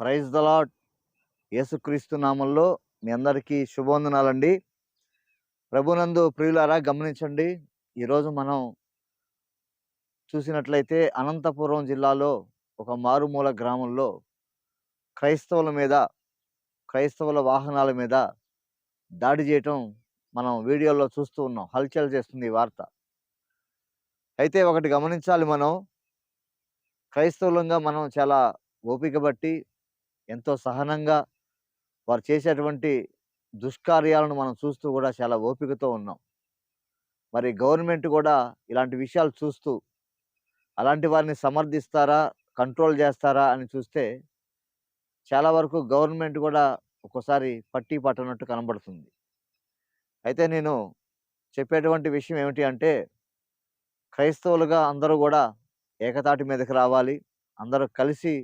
Praise the lord యేసుక్రీస్తు నామంలో మీ అందరికీ శుభవందనాలండి. ప్రభునందు ప్రియులారా గమనించండి ఈరోజు మనం చూసినట్లయితే అనంతపురం జిల్లాలో ఒక మారుమూల గ్రామంలో క్రైస్తవుల మీద క్రైస్తవుల వాహనాల మీద దాడి చేయటం మనం వీడియోలో చూస్తూ ఉన్నాం. హల్చల్ చేస్తుంది ఈ వార్త. అయితే ఒకటి గమనించాలి మనం. క్రైస్తవులంగా మనం చాలా ఓపిక బట్టి ఎంతో సహనంగా వారు చేసేటువంటి దుష్కార్యాలను మనం చూస్తూ కూడా చాలా ఓపికతో ఉన్నాం. మరి గవర్నమెంట్ కూడా ఇలాంటి విషయాలు చూస్తూ అలాంటి వారిని సమర్థిస్తారా కంట్రోల్ చేస్తారా అని చూస్తే చాలా వరకు గవర్నమెంట్ కూడా ఒక్కోసారి పట్టి పట్టనట్టు కనబడుతుంది. అయితే నేను చెప్పేటువంటి విషయం ఏమిటి అంటే క్రైస్తవులుగా అందరూ కూడా ఏకతాటి మీదకి రావాలి అందరూ కలిసి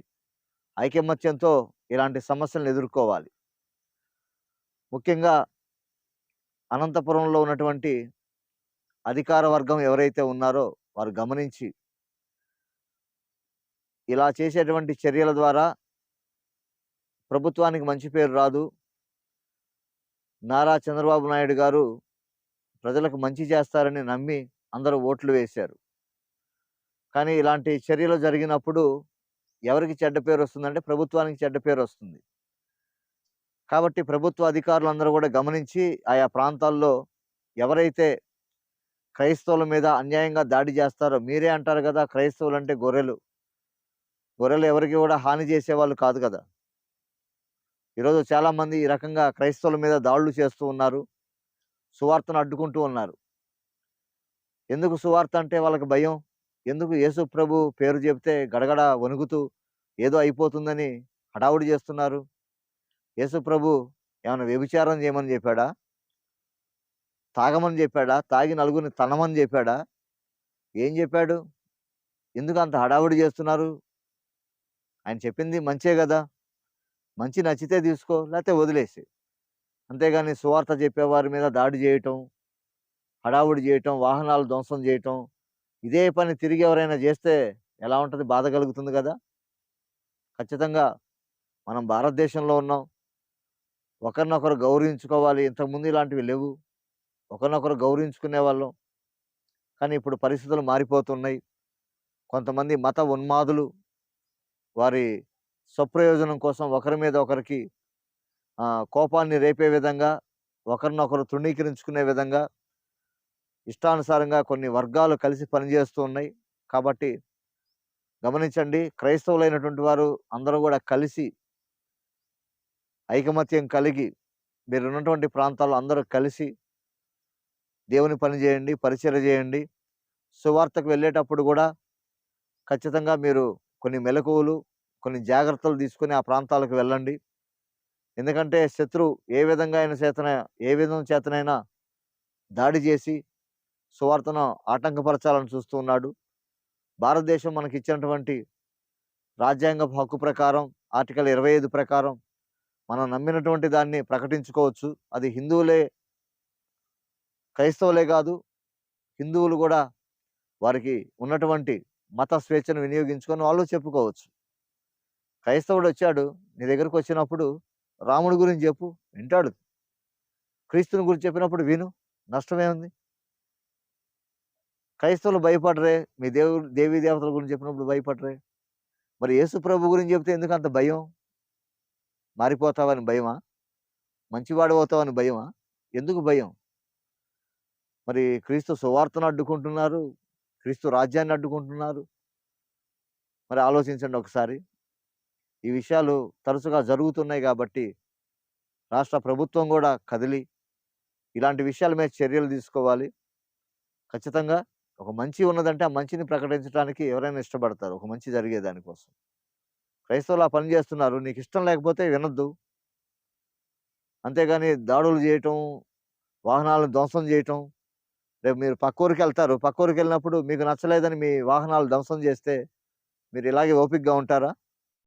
ఐకమత్యంతో ఇలాంటి సమస్యలను ఎదుర్కోవాలి. ముఖ్యంగా అనంతపురంలో ఉన్నటువంటి అధికార వర్గం ఎవరైతే ఉన్నారో వారు గమనించి ఇలా చేసేటువంటి చర్యల ద్వారా ప్రభుత్వానికి మంచి పేరు రాదు. నారా చంద్రబాబు నాయుడు గారు ప్రజలకు మంచి చేస్తారని నమ్మి అందరూ ఓట్లు వేశారు. కానీ ఇలాంటి చర్యలు జరిగినప్పుడు ఎవరికి చెడ్డ పేరు వస్తుందంటే ప్రభుత్వానికి చెడ్డ పేరు వస్తుంది కాబట్టి ప్రభుత్వ అధికారులు అందరూ కూడా గమనించి ఆయా ప్రాంతాల్లో ఎవరైతే క్రైస్తవుల మీద అన్యాయంగా దాడి చేస్తారో మీరే అంటారు కదా క్రైస్తవులు అంటే గొర్రెలు. గొర్రెలు ఎవరికి కూడా హాని చేసేవాళ్ళు కాదు కదా. ఈరోజు చాలామంది ఈ రకంగా క్రైస్తవుల మీద దాడులు చేస్తూ ఉన్నారు. సువార్తను అడ్డుకుంటూ ఉన్నారు. ఎందుకు సువార్త అంటే వాళ్ళకి భయం? ఎందుకు యేసు ప్రభు పేరు చెప్తే గడగడ వణుకుతూ ఏదో అయిపోతుందని హడావుడి చేస్తున్నారు యేసు ప్రభు ఏమైనా వ్యభిచారం చేయమని చెప్పాడా తాగమని చెప్పాడా తాగి నలుగురిని తనమని చెప్పాడా ఏం చెప్పాడు ఎందుకు అంత హడావుడి చేస్తున్నారు ఆయన చెప్పింది మంచే కదా మంచి నచ్చితే తీసుకో లేకపోతే వదిలేసి. అంతేగాని సువార్త చెప్పేవారి మీద దాడి చేయటం హడావుడి చేయటం వాహనాలు ధ్వంసం చేయటం ఇదే పని తిరిగి ఎవరైనా చేస్తే ఎలా ఉంటుంది? బాధ కలుగుతుంది కదా! ఖచ్చితంగా మనం భారతదేశంలో ఉన్నాం. ఒకరినొకరు గౌరవించుకోవాలి. ఇంతకుముందు ఇలాంటివి లేవు. ఒకరినొకరు గౌరవించుకునే వాళ్ళం. కానీ ఇప్పుడు పరిస్థితులు మారిపోతున్నాయి. కొంతమంది మత ఉన్మాదులు వారి స్వప్రయోజనం కోసం ఒకరి మీద ఒకరికి కోపాన్ని రేపే విధంగా ఒకరినొకరు తృణీకరించుకునే విధంగా ఇష్టానుసారంగా కొన్ని వర్గాలు కలిసి పనిచేస్తూ ఉన్నాయి. కాబట్టి గమనించండి క్రైస్తవులైనటువంటి వారు అందరూ కూడా కలిసి ఐకమత్యం కలిగి మీరు ఉన్నటువంటి ప్రాంతాల్లో అందరూ కలిసి దేవుని పని చేయండి పరిచయం చేయండి. సువార్తకు వెళ్ళేటప్పుడు కూడా ఖచ్చితంగా మీరు కొన్ని మెలకువలు కొన్ని జాగ్రత్తలు తీసుకొని ఆ ప్రాంతాలకు వెళ్ళండి. ఎందుకంటే శత్రువు ఏ విధంగా అయిన చేతన ఏ విధం చేతనైనా దాడి చేసి సువార్తను ఆటంకపరచాలని చూస్తూ ఉన్నాడు. భారతదేశం మనకి ఇచ్చినటువంటి రాజ్యాంగ హక్కు ప్రకారం ఆర్టికల్ ఇరవై ఐదు ప్రకారం మనం నమ్మినటువంటి దాన్ని ప్రకటించుకోవచ్చు. అది హిందువులే క్రైస్తవులే కాదు హిందువులు కూడా వారికి ఉన్నటువంటి మత స్వేచ్ఛను వినియోగించుకొని వాళ్ళు చెప్పుకోవచ్చు. క్రైస్తవుడు వచ్చాడు నీ దగ్గరకు వచ్చినప్పుడు రాముడి గురించి చెప్పు వింటాడు. క్రీస్తుని గురించి చెప్పినప్పుడు విను నష్టమే ఉంది క్రైస్తవులు భయపడరే? మీ దేవుడు దేవీ దేవతల గురించి చెప్పినప్పుడు భయపడరే? మరి యేసు ప్రభు గురించి చెప్తే ఎందుకు అంత భయం? మారిపోతావని భయమా? మంచివాడు అవుతావని భయమా? ఎందుకు భయం? మరి క్రీస్తు సువార్తను అడ్డుకుంటున్నారు క్రీస్తు రాజ్యాన్ని అడ్డుకుంటున్నారు. మరి ఆలోచించండి ఒకసారి. ఈ విషయాలు తరచుగా జరుగుతున్నాయి కాబట్టి రాష్ట్ర ప్రభుత్వం కూడా కదిలి ఇలాంటి విషయాల మీద చర్యలు తీసుకోవాలి. ఖచ్చితంగా ఒక మంచి ఉన్నదంటే ఆ మంచిని ప్రకటించడానికి ఎవరైనా ఇష్టపడతారు. ఒక మంచి జరిగే దానికోసం క్రైస్తవులు ఆ పని చేస్తున్నారు. నీకు ఇష్టం లేకపోతే వినొద్దు. అంతేగాని దాడులు చేయటం వాహనాలను ధ్వంసం చేయటం రేపు మీరు పక్క ఊరికి వెళ్తారు. పక్క ఊరికి వెళ్ళినప్పుడు మీకు నచ్చలేదని మీ వాహనాలు ధ్వంసం చేస్తే మీరు ఇలాగే ఓపికగా ఉంటారా?